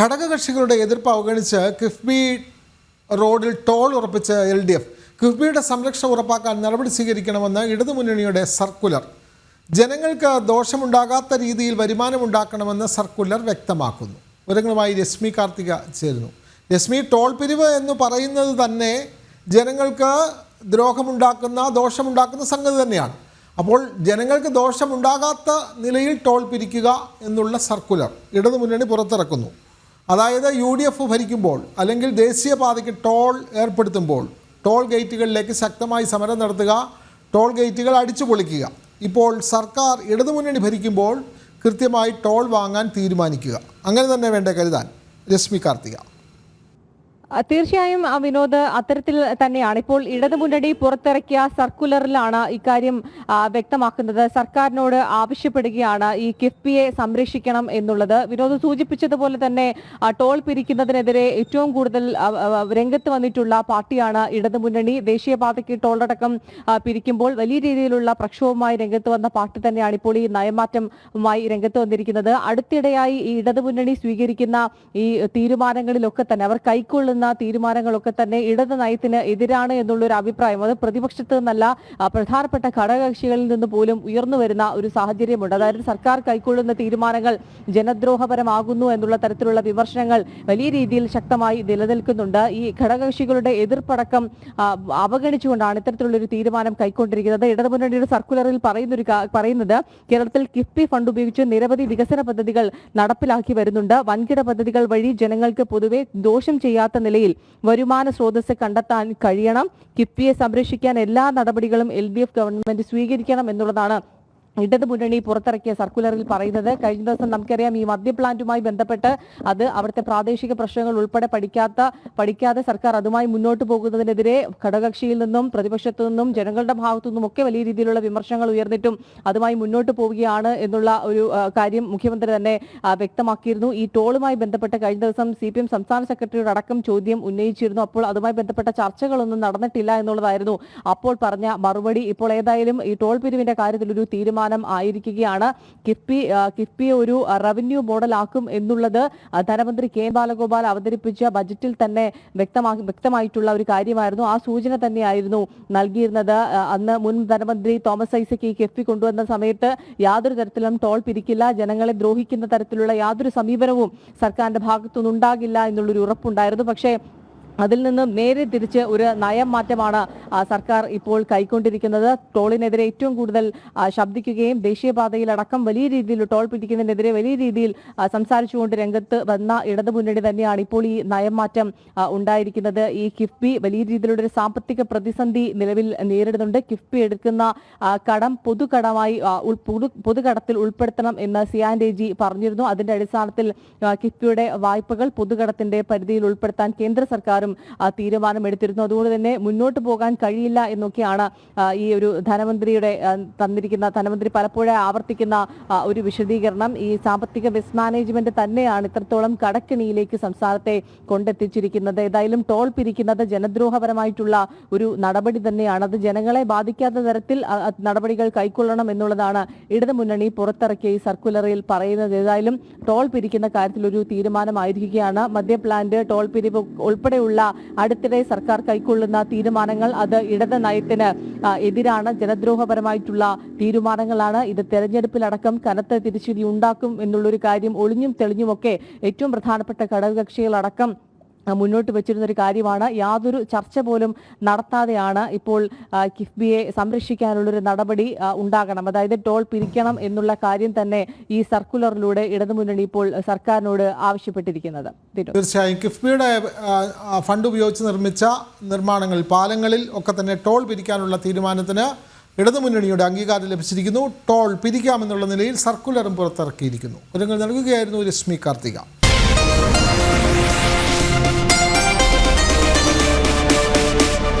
ഘടകകക്ഷികളുടെ എതിർപ്പ് അവഗണിച്ച് കിഫ്ബി റോഡിൽ ടോൾ ഉറപ്പിച്ച എൽ ഡി എഫ്. കിഫ്ബിയുടെ സംരക്ഷണം ഉറപ്പാക്കാൻ നടപടി സ്വീകരിക്കണമെന്ന് ഇടതുമുന്നണിയുടെ സർക്കുലർ. ജനങ്ങൾക്ക് ദോഷമുണ്ടാകാത്ത രീതിയിൽ വരുമാനമുണ്ടാക്കണമെന്ന് സർക്കുലർ വ്യക്തമാക്കുന്നു. വിവരങ്ങളുമായി രശ്മി കാർത്തിക ചേരുന്നു. രശ്മി ടോൾ പിരിവ് എന്ന് പറയുന്നത് തന്നെ ജനങ്ങൾക്ക് ദ്രോഹമുണ്ടാക്കുന്ന ദോഷമുണ്ടാക്കുന്ന സംഗതി തന്നെയാണ്. അപ്പോൾ ജനങ്ങൾക്ക് ദോഷമുണ്ടാകാത്ത നിലയിൽ ടോൾ പിരിക്കുക എന്നുള്ള സർക്കുലർ ഇടതുമുന്നണി പുറത്തിറക്കുന്നു. അതായത് യു ഡി എഫ് ഭരിക്കുമ്പോൾ അല്ലെങ്കിൽ ദേശീയപാതയ്ക്ക് ടോൾ ഏർപ്പെടുത്തുമ്പോൾ ടോൾ ഗേറ്റുകളിലേക്ക് ശക്തമായി സമരം നടത്തുക ടോൾ ഗേറ്റുകൾ അടിച്ചു പൊളിക്കുക. ഇപ്പോൾ സർക്കാർ ഇടതുമുന്നണി ഭരിക്കുമ്പോൾ കൃത്യമായി ടോൾ വാങ്ങാൻ തീരുമാനിക്കുക. അങ്ങനെ തന്നെ വേണ്ട കരുതാൻ. രശ്മി കാർത്തിക. തീർച്ചയായും വിനോദ് അത്തരത്തിൽ തന്നെയാണ്. ഇപ്പോൾ ഇടതുമുന്നണി പുറത്തിറക്കിയ സർക്കുലറിലാണ് ഇക്കാര്യം വ്യക്തമാക്കുന്നത്. സർക്കാരിനോട് ആവശ്യപ്പെടുകയാണ് ഈ കിഫ്ബിയെ സംരക്ഷിക്കണം എന്നുള്ളത്. വിനോദ് സൂചിപ്പിച്ചതുപോലെ തന്നെ ടോൾ പിരിക്കുന്നതിനെതിരെ ഏറ്റവും കൂടുതൽ രംഗത്ത് വന്നിട്ടുള്ള പാർട്ടിയാണ് ഇടതുമുന്നണി. ദേശീയപാതയ്ക്ക് ടോളടക്കം പിരിക്കുമ്പോൾ വലിയ രീതിയിലുള്ള പ്രക്ഷോഭവുമായി രംഗത്ത് വന്ന പാർട്ടി തന്നെയാണ് ഇപ്പോൾ ഈ നയമാറ്റവുമായി രംഗത്ത് വന്നിരിക്കുന്നത്. അടുത്തിടെയായി ഈ ഇടതുമുന്നണി സ്വീകരിക്കുന്ന ഈ തീരുമാനങ്ങളിലൊക്കെ തന്നെ അവർ കൈക്കൊള്ളുന്ന തീരുമാനങ്ങളൊക്കെ തന്നെ ഇടത് നയത്തിന് എതിരാണ് എന്നുള്ളൊരു അഭിപ്രായം. അത് പ്രതിപക്ഷത്ത് നിന്നല്ല പ്രധാനപ്പെട്ട ഘടകകക്ഷികളിൽ നിന്ന് പോലും ഉയർന്നു വരുന്ന ഒരു സാഹചര്യമുണ്ട്. അതായത് സർക്കാർ കൈക്കൊള്ളുന്ന തീരുമാനങ്ങൾ ജനദ്രോഹപരമാകുന്നു എന്നുള്ള തരത്തിലുള്ള വിമർശനങ്ങൾ വലിയ രീതിയിൽ ശക്തമായി നിലനിൽക്കുന്നുണ്ട്. ഈ ഘടകകക്ഷികളുടെ എതിർപ്പടക്കം അവഗണിച്ചുകൊണ്ടാണ് ഇത്തരത്തിലുള്ള ഒരു തീരുമാനം കൈക്കൊണ്ടിരിക്കുന്നത്. ഇടതുമുന്നണിയുടെ സർക്കുലറിൽ പറയുന്നൊരു പറയുന്നത് കേരളത്തിൽ കിഫ്ബി ഫണ്ട് ഉപയോഗിച്ച് നിരവധി വികസന പദ്ധതികൾ നടപ്പിലാക്കി വരുന്നുണ്ട്. വൻകിട പദ്ധതികൾ വഴി ജനങ്ങൾക്ക് പൊതുവെ ദോഷം ചെയ്യാത്ത നിലയിൽ വരുമാന സ്രോതസ് കണ്ടെത്താൻ കഴിയണം. കിഫ്ബിയെ സംരക്ഷിക്കാൻ എല്ലാ നടപടികളും എൽ ഗവൺമെന്റ് സ്വീകരിക്കണം എന്നുള്ളതാണ് ഇടത് മുന്നണി പുറത്തിറക്കിയ സർക്കുലറിൽ പറയുന്നത് കഴിഞ്ഞ ദിവസം നമുക്കറിയാം ഈ മദ്യ പ്ലാന്റുമായി ബന്ധപ്പെട്ട് അത് അവിടുത്തെ പ്രാദേശിക പ്രശ്നങ്ങൾ ഉൾപ്പെടെ പഠിക്കാത്ത പഠിക്കാതെ സർക്കാർ അതുമായി മുന്നോട്ട് പോകുന്നതിനെതിരെ ഘടകകക്ഷിയിൽ നിന്നും പ്രതിപക്ഷത്തു നിന്നും ജനങ്ങളുടെ ഭാഗത്തു നിന്നും ഒക്കെ വലിയ രീതിയിലുള്ള വിമർശനങ്ങൾ ഉയർന്നിട്ടും അതുമായി മുന്നോട്ട് പോവുകയാണ് എന്നുള്ള ഒരു കാര്യം മുഖ്യമന്ത്രി തന്നെ വ്യക്തമാക്കിയിരുന്നു. ഈ ടോളുമായി ബന്ധപ്പെട്ട് കഴിഞ്ഞ ദിവസം സി പി എം സംസ്ഥാന സെക്രട്ടറിയുടെ അടക്കം ചോദ്യം ഉന്നയിച്ചിരുന്നു. അപ്പോൾ അതുമായി ബന്ധപ്പെട്ട ചർച്ചകളൊന്നും നടന്നിട്ടില്ല എന്നുള്ളതായിരുന്നു അപ്പോൾ പറഞ്ഞ മറുപടി. ഇപ്പോൾ ഏതായാലും ഈ ടോൾ പിരിവിന്റെ കാര്യത്തിൽ ഒരു തീരുമാനം ആയിരിക്കുകയാണ്. കിഫ്ബി കിഫ്ബിയെ ഒരു റവന്യൂ മോഡലാക്കും എന്നുള്ളത് ധനമന്ത്രി കെ ബാലഗോപാൽ അവതരിപ്പിച്ച ബജറ്റിൽ തന്നെ വ്യക്തമാക്കി വ്യക്തമായിട്ടുള്ള ഒരു കാര്യമായിരുന്നു. ആ സൂചന തന്നെയായിരുന്നു നൽകിയിരുന്നത്. അന്ന് മുൻ ധനമന്ത്രി തോമസ് ഐസക് ഈ കിഫ്ബി കൊണ്ടുവന്ന സമയത്ത് യാതൊരു തരത്തിലും ടോൾ പിരിക്കില്ല ജനങ്ങളെ ദ്രോഹിക്കുന്ന തരത്തിലുള്ള യാതൊരു സമീപനവും സർക്കാരിന്റെ ഭാഗത്തുനിന്നുണ്ടാകില്ല എന്നുള്ളൊരു ഉറപ്പുണ്ടായിരുന്നു. പക്ഷേ അതിൽ നിന്ന് നേരെ തിരിച്ച് ഒരു നയം മാറ്റമാണ് സർക്കാർ ഇപ്പോൾ കൈക്കൊണ്ടിരിക്കുന്നത്. ടോളിനെതിരെ ഏറ്റവും കൂടുതൽ ശബ്ദിക്കുകയും ശബ്ദിക്കുകയും ദേശീയപാതയിലടക്കം വലിയ രീതിയിൽ ടോൾ പിടിക്കുന്നതിനെതിരെ വലിയ രീതിയിൽ സംസാരിച്ചുകൊണ്ട് രംഗത്ത് വന്ന ഇടതുമുന്നണി തന്നെയാണ് ഇപ്പോൾ ഈ നയം മാറ്റം ഉണ്ടായിരിക്കുന്നത്. ഈ കിഫ്ബി വലിയ രീതിയിലുള്ള ഒരു സാമ്പത്തിക പ്രതിസന്ധി നിലവിൽ നേരിടുന്നുണ്ട്. കിഫ്ബി എടുക്കുന്ന കടം പൊതുകടമായി പൊതുകടത്തിൽ ഉൾപ്പെടുത്തണം എന്ന് സിയാൻ രേജി പറഞ്ഞിരുന്നു. അതിന്റെ അടിസ്ഥാനത്തിൽ കിഫ്ബിയുടെ വായ്പകൾ പൊതുകടത്തിന്റെ പരിധിയിൽ ഉൾപ്പെടുത്താൻ കേന്ദ്ര സർക്കാരും തീരുമാനം തീരുമാനമെടുത്തിരുന്നു അതുകൊണ്ട് തന്നെ മുന്നോട്ട് പോകാൻ കഴിയില്ല എന്നൊക്കെയാണ് ഈ ഒരു ധനമന്ത്രിയുടെ തന്നിരിക്കുന്ന ധനമന്ത്രി പലപ്പോഴും ആവർത്തിക്കുന്ന ഒരു വിശദീകരണം. ഈ സാമ്പത്തിക മിസ്മാനേജ്മെന്റ് തന്നെയാണ് ഇത്രത്തോളം കടക്കിണിയിലേക്ക് സംസ്ഥാനത്തെ കൊണ്ടെത്തിച്ചിരിക്കുന്നത്. ഏതായാലും ടോൾ പിരിക്കുന്നത് ജനദ്രോഹപരമായിട്ടുള്ള ഒരു നടപടി തന്നെയാണ്. അത് ജനങ്ങളെ ബാധിക്കാത്ത തരത്തിൽ നടപടികൾ കൈക്കൊള്ളണം എന്നുള്ളതാണ് ഇടതുമുന്നണി പുറത്തിറക്കിയ ഈ സർക്കുലറിൽ പറയുന്നത്. ഏതായാലും ടോൾ പിരിക്കുന്ന കാര്യത്തിൽ ഒരു തീരുമാനമായിരിക്കുകയാണ്. മദ്യ പ്ലാന്റ് ടോൾ പിരിവ് ഉൾപ്പെടെയുള്ള അടുത്തിടെ സർക്കാർ കൈക്കൊള്ളുന്ന തീരുമാനങ്ങൾ അത് ഇടത് നയത്തിന് എതിരാണ്. ജനദ്രോഹപരമായിട്ടുള്ള തീരുമാനങ്ങളാണ് ഇത് തെരഞ്ഞെടുപ്പിലടക്കം കനത്ത തിരിച്ചടി ഉണ്ടാക്കും എന്നുള്ളൊരു കാര്യം ഒളിഞ്ഞും തെളിഞ്ഞുമൊക്കെ ഏറ്റവും പ്രധാനപ്പെട്ട ഘടകകക്ഷികളടക്കം മുന്നോട്ട് വെച്ചിരുന്ന ഒരു കാര്യമാണ്. യാതൊരു ചർച്ച പോലും നടത്താതെയാണ് ഇപ്പോൾ കിഫ്ബിയെ സംരക്ഷിക്കാനുള്ളൊരു നടപടി ഉണ്ടാകണം. അതായത് ടോൾ പിരിക്കണം എന്നുള്ള കാര്യം തന്നെ ഈ സർക്കുലറിലൂടെ ഇടതുമുന്നണി ഇപ്പോൾ സർക്കാരിനോട് ആവശ്യപ്പെട്ടിരിക്കുന്നത്. തീർച്ചയായും കിഫ്ബിയുടെ ഫണ്ട് ഉപയോഗിച്ച് നിർമ്മിച്ച നിർമ്മാണങ്ങൾ പാലങ്ങളിൽ ഒക്കെ തന്നെ ടോൾ പിരിക്കാനുള്ള തീരുമാനത്തിന് ഇടതുമുന്നണിയുടെ അംഗീകാരം ലഭിച്ചിരിക്കുന്നു. ടോൾ പിരിക്കാമെന്നുള്ള നിലയിൽ സർക്കുലറും പുറത്തിറക്കിയിരിക്കുന്നു. ഒരുങ്ങൾ നൽകുകയായിരുന്നു രശ്മി കാർത്തിക.